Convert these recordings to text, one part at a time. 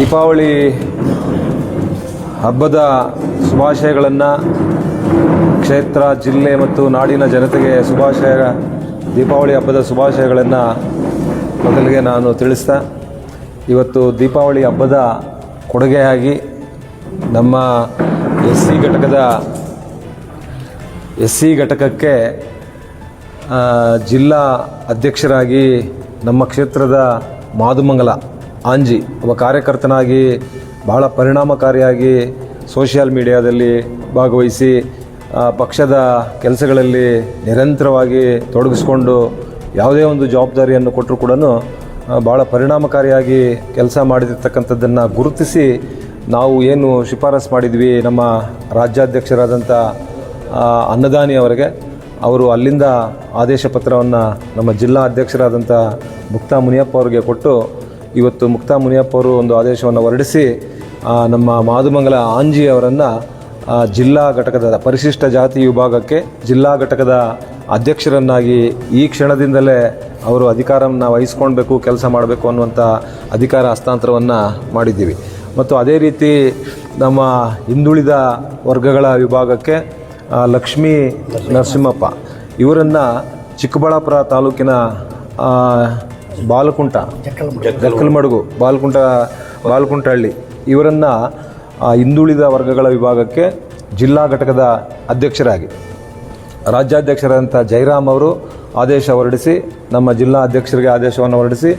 ದೀಪಾವಳಿ ಹಬ್ಬದ ಶುಭಾಶಯಗಳನ್ನು ಕ್ಷೇತ್ರ, ಜಿಲ್ಲೆ ಮತ್ತು ನಾಡಿನ ಜನತೆಗೆ ಶುಭಾಶಯ, ದೀಪಾವಳಿ ಹಬ್ಬದ ಶುಭಾಶಯಗಳನ್ನು ಮೊದಲಿಗೆ ನಾನು ತಿಳಿಸ್ತಾ, ಇವತ್ತು ದೀಪಾವಳಿ ಹಬ್ಬದ ಕೊಡುಗೆಯಾಗಿ ನಮ್ಮ ಎಸ್ ಸಿ ಘಟಕದ, ಎಸ್ ಸಿ ಘಟಕಕ್ಕೆ ಜಿಲ್ಲಾ ಅಧ್ಯಕ್ಷರಾಗಿ ನಮ್ಮ ಕ್ಷೇತ್ರದ ಮಾದುಮಂಗಲ ಆಂಜಿ, ಒಬ್ಬ ಕಾರ್ಯಕರ್ತನಾಗಿ, ಬಹಳ ಪರಿಣಾಮಕಾರಿಯಾಗಿ ಸೋಷಿಯಲ್ ಮೀಡಿಯಾದಲ್ಲಿ ಭಾಗವಹಿಸಿ ಪಕ್ಷದ ಕೆಲಸಗಳಲ್ಲಿ ನಿರಂತರವಾಗಿ ತೊಡಗಿಸ್ಕೊಂಡು ಯಾವುದೇ ಒಂದು ಜವಾಬ್ದಾರಿಯನ್ನು ಕೊಟ್ಟರು ಕೂಡ ಭಾಳ ಪರಿಣಾಮಕಾರಿಯಾಗಿ ಕೆಲಸ ಮಾಡಿರ್ತಕ್ಕಂಥದ್ದನ್ನು ಗುರುತಿಸಿ, ನಾವು ಏನು ಶಿಫಾರಸು ಮಾಡಿದ್ವಿ ನಮ್ಮ ರಾಜ್ಯಾಧ್ಯಕ್ಷರಾದಂಥ ಅನ್ನದಾನಿ ಅವರಿಗೆ. ಅವರು ಅಲ್ಲಿಂದ ಆದೇಶ ಪತ್ರವನ್ನು ನಮ್ಮ ಜಿಲ್ಲಾ ಅಧ್ಯಕ್ಷರಾದಂಥ ಮುಕ್ತಾ ಮುನಿಯಪ್ಪ ಅವರಿಗೆ ಕೊಟ್ಟು ಇವತ್ತು ಮುಕ್ತಾ ಮುನಿಯಪ್ಪ ಅವರು ಒಂದು ಆದೇಶವನ್ನು ಹೊರಡಿಸಿ ನಮ್ಮ ಮಾದುಮಂಗಲ ಆಂಜಿ ಅವರನ್ನು ಜಿಲ್ಲಾ ಘಟಕದ ಪರಿಶಿಷ್ಟ ಜಾತಿ ವಿಭಾಗಕ್ಕೆ ಜಿಲ್ಲಾ ಘಟಕದ ಅಧ್ಯಕ್ಷರನ್ನಾಗಿ ಈ ಕ್ಷಣದಿಂದಲೇ ಅವರು ಅಧಿಕಾರವನ್ನು ವಹಿಸ್ಕೊಳ್ಬೇಕು, ಕೆಲಸ ಮಾಡಬೇಕು ಅನ್ನುವಂಥ ಅಧಿಕಾರ ಹಸ್ತಾಂತರವನ್ನು ಮಾಡಿದ್ದೀವಿ. ಮತ್ತು ಅದೇ ರೀತಿ ನಮ್ಮ ಹಿಂದುಳಿದ ವರ್ಗಗಳ ವಿಭಾಗಕ್ಕೆ ಲಕ್ಷ್ಮೀ ನರಸಿಂಹಪ್ಪ ಇವರನ್ನು ಚಿಕ್ಕಬಳ್ಳಾಪುರ ತಾಲೂಕಿನ ಬಾಲಕುಂಟ, ಜಕ್ಕಲ್ಮಡುಗು, ಬಾಲಕುಂಟ ಹಳ್ಳಿ ಇವರನ್ನು ಹಿಂದುಳಿದ ವರ್ಗಗಳ ವಿಭಾಗಕ್ಕೆ ಜಿಲ್ಲಾ ಘಟಕದ ಅಧ್ಯಕ್ಷರಾಗಿ ರಾಜ್ಯಾಧ್ಯಕ್ಷರಾದಂಥ ಜೈರಾಮ್ ಅವರು ಆದೇಶ ಹೊರಡಿಸಿ, ನಮ್ಮ ಜಿಲ್ಲಾ ಅಧ್ಯಕ್ಷರಿಗೆ ಆದೇಶವನ್ನು ಹೊರಡಿಸಿ,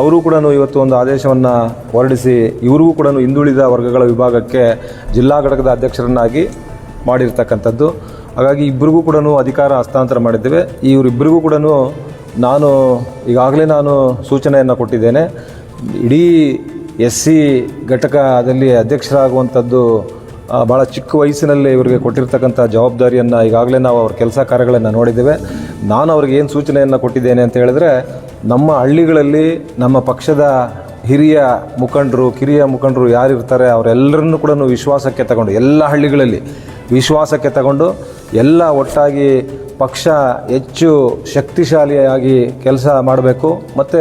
ಅವರು ಕೂಡ ಇವತ್ತು ಒಂದು ಆದೇಶವನ್ನು ಹೊರಡಿಸಿ, ಇವರಿಗೂ ಕೂಡ ಹಿಂದುಳಿದ ವರ್ಗಗಳ ವಿಭಾಗಕ್ಕೆ ಜಿಲ್ಲಾ ಘಟಕದ ಅಧ್ಯಕ್ಷರನ್ನಾಗಿ ಮಾಡಿರ್ತಕ್ಕಂಥದ್ದು. ಹಾಗಾಗಿ ಇಬ್ಬರಿಗೂ ಕೂಡ ಅಧಿಕಾರ ಹಸ್ತಾಂತರ ಮಾಡಿದ್ದೇವೆ. ಇವರಿಬ್ಬರಿಗೂ ಕೂಡ ನಾನು ಈಗಾಗಲೇ ನಾನು ಸೂಚನೆಯನ್ನು ಕೊಟ್ಟಿದ್ದೇನೆ. ಇಡೀ ಎಸ್ ಸಿ ಘಟಕದಲ್ಲಿ ಅಧ್ಯಕ್ಷರಾಗುವಂಥದ್ದು ಭಾಳ ಚಿಕ್ಕ ವಯಸ್ಸಿನಲ್ಲಿ ಇವರಿಗೆ ಕೊಟ್ಟಿರ್ತಕ್ಕಂಥ ಜವಾಬ್ದಾರಿಯನ್ನು ಈಗಾಗಲೇ ನಾವು ಅವ್ರ ಕೆಲಸ ಕಾರ್ಯಗಳನ್ನು ನೋಡಿದ್ದೇವೆ. ನಾನು ಅವ್ರಿಗೆ ಏನು ಸೂಚನೆಯನ್ನು ಕೊಟ್ಟಿದ್ದೇನೆ ಅಂತ ಹೇಳಿದ್ರೆ, ನಮ್ಮ ಹಳ್ಳಿಗಳಲ್ಲಿ ನಮ್ಮ ಪಕ್ಷದ ಹಿರಿಯ ಮುಖಂಡರು, ಕಿರಿಯ ಮುಖಂಡರು ಯಾರಿರ್ತಾರೆ, ಅವರೆಲ್ಲರನ್ನು ಕೂಡ ವಿಶ್ವಾಸಕ್ಕೆ ತಗೊಂಡು, ಎಲ್ಲ ಹಳ್ಳಿಗಳಲ್ಲಿ ವಿಶ್ವಾಸಕ್ಕೆ ತಗೊಂಡು ಎಲ್ಲ ಒಟ್ಟಾಗಿ ಪಕ್ಷ ಹೆಚ್ಚು ಶಕ್ತಿಶಾಲಿಯಾಗಿ ಕೆಲಸ ಮಾಡಬೇಕು. ಮತ್ತು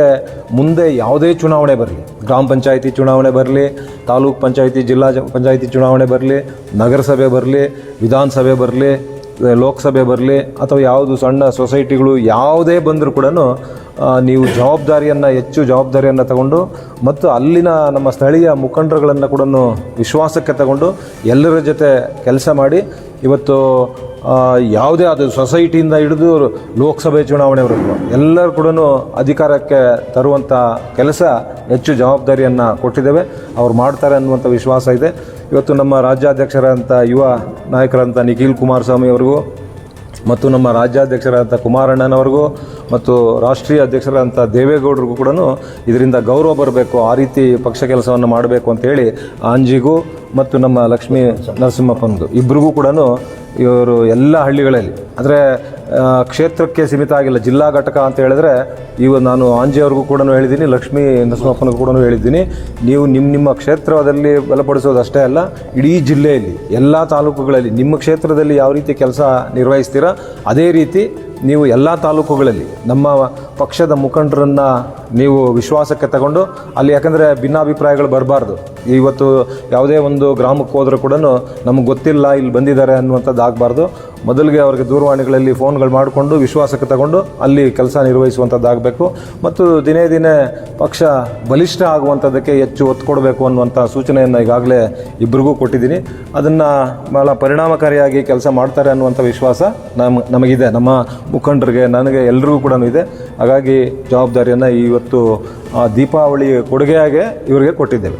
ಮುಂದೆ ಯಾವುದೇ ಚುನಾವಣೆ ಬರಲಿ, ಗ್ರಾಮ ಪಂಚಾಯಿತಿ ಚುನಾವಣೆ ಬರಲಿ, ತಾಲೂಕು ಪಂಚಾಯಿತಿ, ಜಿಲ್ಲಾ ಪಂಚಾಯಿತಿ ಚುನಾವಣೆ ಬರಲಿ, ನಗರಸಭೆ ಬರಲಿ, ವಿಧಾನಸಭೆ ಬರಲಿ ಲೋಕಸಭೆ ಬರಲಿ, ಅಥವಾ ಯಾವುದು ಸಣ್ಣ ಸೊಸೈಟಿಗಳು ಯಾವುದೇ ಬಂದರೂ ಕೂಡ ನೀವು ಜವಾಬ್ದಾರಿಯನ್ನು, ಹೆಚ್ಚು ಜವಾಬ್ದಾರಿಯನ್ನು ತಗೊಂಡು, ಮತ್ತು ಅಲ್ಲಿನ ನಮ್ಮ ಸ್ಥಳೀಯ ಮುಖಂಡರುಗಳನ್ನು ಕೂಡ ವಿಶ್ವಾಸಕ್ಕೆ ತಗೊಂಡು ಎಲ್ಲರ ಜೊತೆ ಕೆಲಸ ಮಾಡಿ ಇವತ್ತು ಯಾವುದೇ ಅದು ಸೊಸೈಟಿಯಿಂದ ಹಿಡಿದು ಲೋಕಸಭೆ ಚುನಾವಣೆವರೆಗೂ ಎಲ್ಲರೂ ಕೂಡ ಅಧಿಕಾರಕ್ಕೆ ತರುವಂಥ ಕೆಲಸ ಹೆಚ್ಚು ಜವಾಬ್ದಾರಿಯನ್ನು ಕೊಟ್ಟಿದ್ದೇವೆ. ಅವ್ರು ಮಾಡ್ತಾರೆ ಅನ್ನುವಂಥ ವಿಶ್ವಾಸ ಇದೆ. ಇವತ್ತು ನಮ್ಮ ರಾಜ್ಯಾಧ್ಯಕ್ಷರಾದಂಥ ಯುವ ನಾಯಕರಂಥ ನಿಖಿಲ್ ಕುಮಾರಸ್ವಾಮಿ ಅವರಿಗೂ, ಮತ್ತು ನಮ್ಮ ರಾಜ್ಯಾಧ್ಯಕ್ಷರಾದಂಥ ಕುಮಾರಣ್ಣನವರಿಗೂ ಮತ್ತು ರಾಷ್ಟ್ರೀಯ ಅಧ್ಯಕ್ಷರಾದಂಥ ದೇವೇಗೌಡರಿಗೂ ಕೂಡ ಇದರಿಂದ ಗೌರವ ಬರಬೇಕು. ಆ ರೀತಿ ಪಕ್ಷ ಕೆಲಸವನ್ನು ಮಾಡಬೇಕು ಅಂತೇಳಿ ಆಂಜಿಗೂ ಮತ್ತು ನಮ್ಮ ಲಕ್ಷ್ಮೀ ನರಸಿಂಹಪ್ಪನದು ಇಬ್ಬರಿಗೂ ಕೂಡ ಇವರು ಎಲ್ಲ ಹಳ್ಳಿಗಳಲ್ಲಿ, ಅಂದರೆ ಕ್ಷೇತ್ರಕ್ಕೆ ಸೀಮಿತ ಆಗಿಲ್ಲ, ಜಿಲ್ಲಾ ಘಟಕ ಅಂತ ಹೇಳಿದ್ರೆ ಇವ ನಾನು ಆಂಜಿಯವ್ರಿಗೂ ಕೂಡ ಹೇಳಿದ್ದೀನಿ, ಲಕ್ಷ್ಮೀ ನರಸಿಂಹಪ್ಪನಿಗೂ ಕೂಡ ಹೇಳಿದ್ದೀನಿ. ನೀವು ನಿಮ್ಮ ನಿಮ್ಮ ಕ್ಷೇತ್ರದಲ್ಲಿ ಬಲಪಡಿಸೋದು ಅಷ್ಟೇ ಅಲ್ಲ, ಇಡೀ ಜಿಲ್ಲೆಯಲ್ಲಿ, ಎಲ್ಲ ತಾಲೂಕುಗಳಲ್ಲಿ ನಿಮ್ಮ ಕ್ಷೇತ್ರದಲ್ಲಿ ಯಾವ ರೀತಿ ಕೆಲಸ ನಿರ್ವಹಿಸ್ತೀರಾ, ಅದೇ ರೀತಿ ನೀವು ಎಲ್ಲ ತಾಲೂಕುಗಳಲ್ಲಿ ನಮ್ಮ ಪಕ್ಷದ ಮುಖಂಡರನ್ನು ನೀವು ವಿಶ್ವಾಸಕ್ಕೆ ತಗೊಂಡು ಅಲ್ಲಿ ಯಾಕಂದರೆ ಭಿನ್ನಾಭಿಪ್ರಾಯಗಳು ಬರಬಾರ್ದು. ಇವತ್ತು ಯಾವುದೇ ಒಂದು ಗ್ರಾಮಕ್ಕೆ ಹೋದರೂ ಕೂಡ ನಮಗೆ ಗೊತ್ತಿಲ್ಲ ಇಲ್ಲಿ ಬಂದಿದ್ದಾರೆ ಅನ್ನುವಂಥದ್ದು ಆಗಬಾರ್ದು. ಮೊದಲಿಗೆ ಅವರಿಗೆ ದೂರವಾಣಿಗಳಲ್ಲಿ ಫೋನ್ಗಳು ಮಾಡಿಕೊಂಡು ವಿಶ್ವಾಸಕ್ಕೆ ತಗೊಂಡು ಅಲ್ಲಿ ಕೆಲಸ ನಿರ್ವಹಿಸುವಂಥದ್ದಾಗಬೇಕು ಮತ್ತು ದಿನೇ ದಿನೇ ಪಕ್ಷ ಬಲಿಷ್ಠ ಆಗುವಂಥದ್ದಕ್ಕೆ ಹೆಚ್ಚು ಒತ್ತು ಕೊಡಬೇಕು ಅನ್ನುವಂಥ ಸೂಚನೆಯನ್ನು ಈಗಾಗಲೇ ಇಬ್ಬರಿಗೂ ಕೊಟ್ಟಿದ್ದೀನಿ. ಅದನ್ನು ಭಾಳ ಪರಿಣಾಮಕಾರಿಯಾಗಿ ಕೆಲಸ ಮಾಡ್ತಾರೆ ಅನ್ನುವಂಥ ವಿಶ್ವಾಸ ನಮ್ಮ ನಮಗಿದೆ. ನಮ್ಮ ಮುಖಂಡರಿಗೆ, ನನಗೆ ಎಲ್ರಿಗೂ ಕೂಡ ಇದೆ. ಹಾಗಾಗಿ ಜವಾಬ್ದಾರಿಯನ್ನು ಇವತ್ತು ದೀಪಾವಳಿ ಕೊಡುಗೆಯಾಗೆ ಇವರಿಗೆ ಕೊಟ್ಟಿದ್ದೇವೆ.